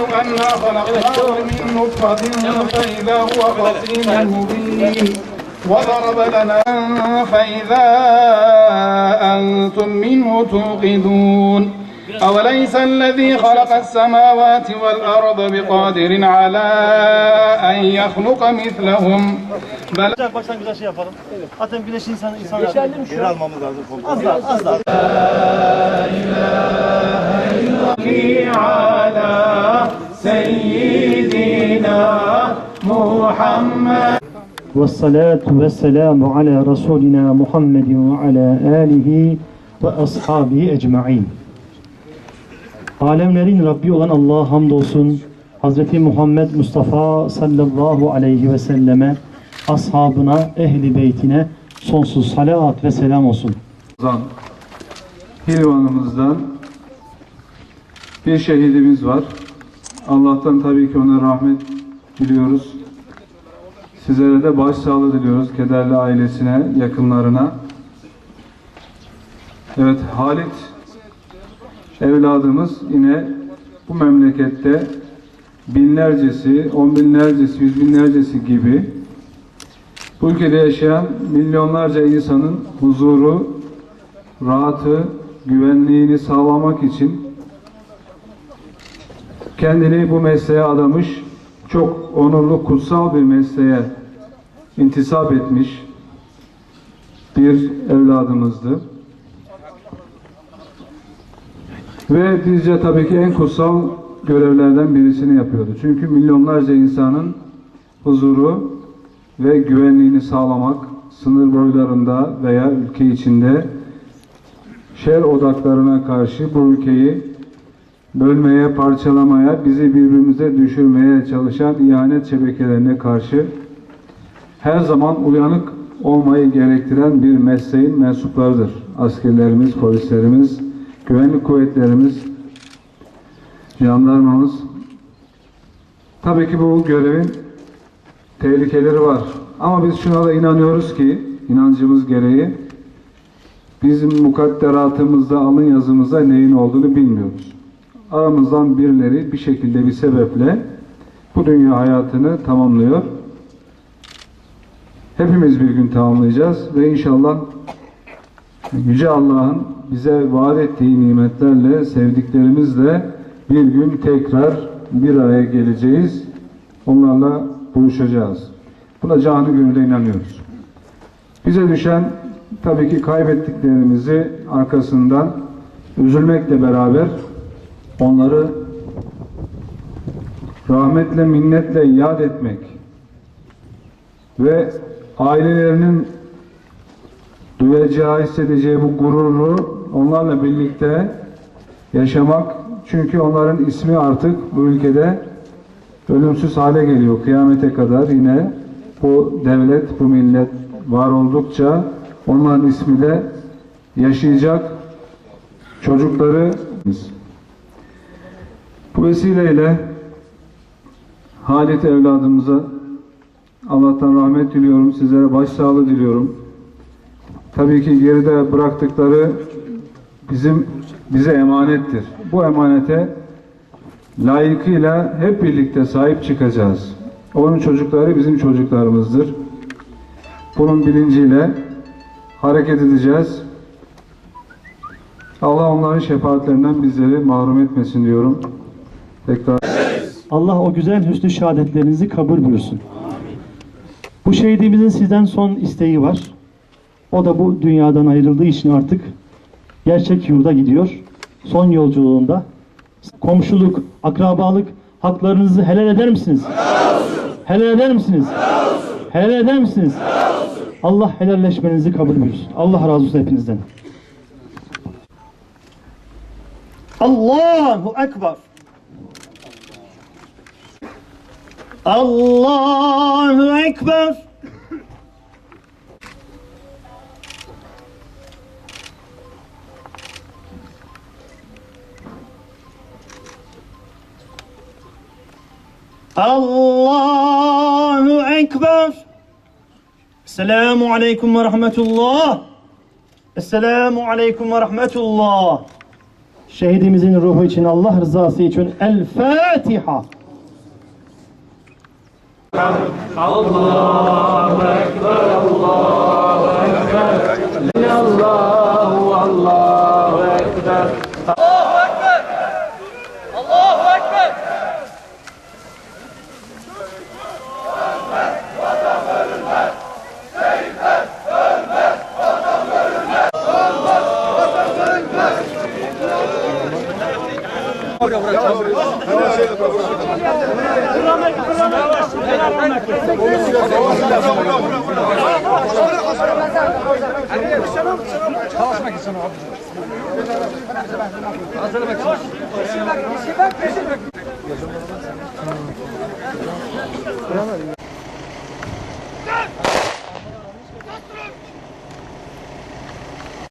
أنا خلقناه من نطفة فإذا هو خصيم مبين وضرب لنا فإذا أنتم منه توقدون أوليس الذي خلق السماوات والأرض بقادر على أن يخلق مثلهم بل Güzel baştan güzel şey yapalım. Zaten güneş insan insan geri almamız lazım. Az daha az daha. محمد والصلاة والسلام على رسولنا محمد وعلى آله ve ashabihi ecma'in. Alemlerin Rabbi olan Allah'a hamdolsun. Hazreti Muhammed Mustafa sallallahu aleyhi ve selleme, ashabına, ehli beytine sonsuz salat ve selam olsun. Zan, Hilvanımızdan bir şehidimiz var. Allah'tan tabii ki ona rahmet diliyoruz. Sizlere de başsağlığı diliyoruz. Kederli ailesine, yakınlarına. Evet, Halit evladımız yine bu memlekette binlercesi, on binlercesi, yüz binlercesi gibi bu ülkede yaşayan milyonlarca insanın huzuru, rahatı, güvenliğini sağlamak için kendini bu mesleğe adamış, çok onurlu, kutsal bir mesleğe intisap etmiş bir evladımızdı. Ve bizce tabii ki en kutsal görevlerden birisini yapıyordu. Çünkü milyonlarca insanın huzuru ve güvenliğini sağlamak, sınır boylarında veya ülke içinde şer odaklarına karşı bu ülkeyi bölmeye, parçalamaya, bizi birbirimize düşürmeye çalışan ihanet şebekelerine karşı her zaman uyanık olmayı gerektiren bir mesleğin mensuplarıdır. Askerlerimiz, polislerimiz, güvenlik kuvvetlerimiz, jandarmamız. Tabii ki bu görevin tehlikeleri var. Ama biz şuna da inanıyoruz ki, inancımız gereği bizim mukadderatımızda, alın yazımızda neyin olduğunu bilmiyoruz. Aramızdan birileri bir şekilde bir sebeple bu dünya hayatını tamamlıyor. Hepimiz bir gün tamamlayacağız ve inşallah Yüce Allah'ın bize vaat ettiği nimetlerle, sevdiklerimizle bir gün tekrar bir araya geleceğiz. Onlarla buluşacağız. Buna canı gönülde inanıyoruz. Bize düşen tabii ki kaybettiklerimizi arkasından üzülmekle beraber onları rahmetle, minnetle yad etmek ve ailelerinin duyacağı, hissedeceği bu gururu onlarla birlikte yaşamak. Çünkü onların ismi artık bu ülkede ölümsüz hale geliyor. Kıyamete kadar yine bu devlet, bu millet var oldukça onların ismi de yaşayacak çocukları bu vesileyle Halit evladımıza Allah'tan rahmet diliyorum. Sizlere başsağlığı diliyorum. Tabii ki geride bıraktıkları bizim bize emanettir. Bu emanete layıkıyla hep birlikte sahip çıkacağız. Onun çocukları bizim çocuklarımızdır. Bunun bilinciyle hareket edeceğiz. Allah onların şefaatlerinden bizleri mahrum etmesin diyorum. Tekrar Allah o güzel hüsnü şehadetlerinizi kabul buyursun. Bu şehidimizin sizden son isteği var. O da bu dünyadan ayrıldığı için artık gerçek yurda gidiyor. Son yolculuğunda komşuluk, akrabalık haklarınızı helal eder misiniz? Helal eder misiniz? Helal eder misiniz? Allah helalleşmenizi kabul buyursun. Allah razı olsun hepinizden. Allahu Ekber. Allahu Ekber. Allahu Ekber. Esselamu Aleyküm ve Rahmetullah. Esselamu Aleyküm ve Rahmetullah. Şehidimizin ruhu için Allah rızası için El Fatiha. Allahu Ekber, Allahu Ekber. Allahu, Allahu Ekber. Allahu Ekber. Allahu Ekber. Buraya buraya. Çalışmak için abi. Hazırlamak için. Bir şey bak, bir şey bak.